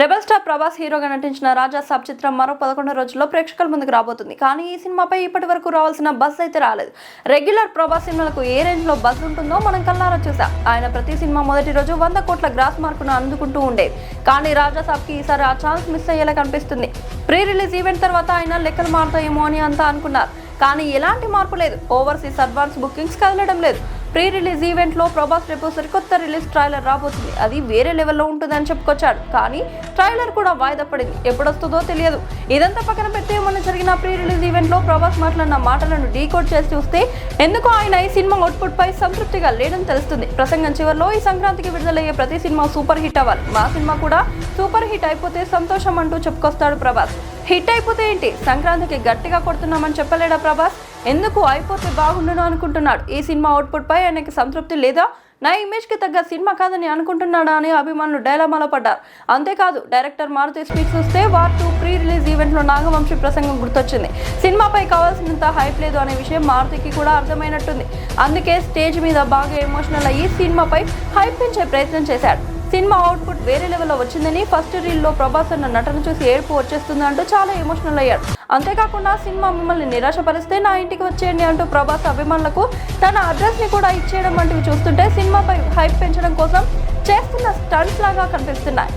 Rebel star Prabhas హీరోగా నటించిన రాజా sub చిత్రం మరో పదకొండు రోజుల్లో ప్రేక్షకుల ముందుకు రాబోతుంది. కానీ ఈ సినిమాపై ఇప్పటి వరకు రావాల్సిన బస్ అయితే రాలేదు. రెగ్యులర్ ప్రభాస్ సినిమాలకు ఏ రేంజ్లో బస్ ఉంటుందో మనం కల్లారా చూసాం. ఆయన ప్రతి సినిమా మొదటి రోజు వంద కోట్ల గ్రాస్ మార్కును అందుకుంటూ ఉండేది కానీ రాజా సాబ్కి ఈసారి ఆ ఛాన్స్ మిస్ అయ్యేలా కనిపిస్తుంది. ప్రీ రిలీజ్ ఈవెంట్ తర్వాత ఆయన లెక్కలు మారుతాయేమో అని అంతా అనుకున్నారు. కానీ ఎలాంటి మార్పు లేదు. ఓవర్సీస్ అడ్వాన్స్ బుకింగ్స్ కదలడం లేదు. ప్రీ రిలీజ్ ఈవెంట్లో ప్రభాస్ రేపు సరికొత్త రిలీజ్ ట్రైలర్ రాబోతుంది. అది వేరే లెవెల్లో ఉంటుందని చెప్పుకొచ్చాడు. కానీ ట్రైలర్ కూడా వాయిదా పడింది. ఎప్పుడొస్తుందో తెలియదు. ఇదంతా పక్కన పెడితే మొన్న జరిగిన ప్రీ రిలీజ్ ఈవెంట్లో ప్రభాస్ మాట్లాడిన మాటలను డీకోడ్ చేసి చూస్తే ఎందుకో ఆయన ఈ సినిమా అవుట్పుట్ పై సంతృప్తిగా లేదని తెలుస్తుంది. ప్రసంగం చివరిలో ఈ సంక్రాంతికి విడుదలయ్యే ప్రతి సినిమా సూపర్ హిట్ అవ్వాలి. మా సినిమా కూడా సూపర్ హిట్ అయిపోతే సంతోషం అంటూ చెప్పుకొస్తాడు ప్రభాస్. హిట్ అయిపోతే ఏంటి? సంక్రాంతికి గట్టిగా కొడుతున్నామని చెప్పలేడా ప్రభాస్? ఎందుకు అయిపోతే బాగుండును అనుకుంటున్నాడు? ఈ సినిమా అవుట్పుట్ పై ఆయనకి సంతృప్తి లేదా? నా ఇమేజ్కి తగ్గ సినిమా కాదని అనుకుంటున్నాడా అని అభిమానులు డైలామాలో పడ్డారు. అంతేకాదు డైరెక్టర్ మారుతి స్పీచ్ చూస్తే వార్ టూ ప్రీ రిలీజ్ ఈవెంట్లో నాగవంశి ప్రసంగం గుర్తొచ్చింది. సినిమాపై కావాల్సినంత హైప్ లేదు అనే విషయం మారుతికి కూడా అర్థమైనట్టుంది. అందుకే స్టేజ్ మీద బాగా ఎమోషనల్ అయ్యి సినిమాపై హైప్ పెంచే ప్రయత్నం చేశాడు. సినిమా అవుట్పుట్ వేరే లెవెల్లో వచ్చిందని ఫస్ట్ రీల్లో ప్రభాస్ అన్న నటన చూసి ఏడుపు వచ్చేస్తుంది అంటూ చాలా ఎమోషనల్ అయ్యాడు అంతేకాకుండా సినిమా మిమ్మల్ని నిరాశపరిస్తే నా ఇంటికి వచ్చేయండి అంటూ ప్రభాస్ అభిమానులకు తన అడ్రస్ని కూడా ఇచ్చేయడం వంటివి చూస్తుంటే సినిమాపై హైప్ పెంచడం కోసం చేస్తున్న స్టంట్స్ లాగా కనిపిస్తున్నాయి.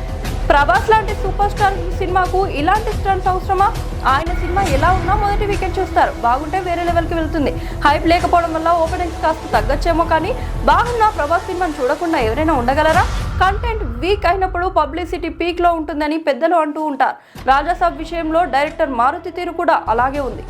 ప్రభాస్ లాంటి సూపర్ స్టార్ సినిమాకు ఇలాంటి స్టంట్స్ అవసరమా? ఆయన సినిమా ఎలా ఉన్నా మొదటి వీకెండ్ చూస్తారు. బాగుంటే వేరే లెవెల్కి వెళ్తుంది. హైప్ లేకపోవడం వల్ల ఓపెనింగ్స్ కాస్త తగ్గచ్చేమో కానీ బాగున్నా ప్రభాస్ సినిమాను చూడకుండా ఎవరైనా ఉండగలరా? కంటెంట్ వీక్ అయినప్పుడు పబ్లిసిటీ పీక్లో ఉంటుందని పెద్దలు అంటూ ఉంటారు. రాజాసాబ్ విషయంలో డైరెక్టర్ మారుతి తీరు కూడా అలాగే ఉంది.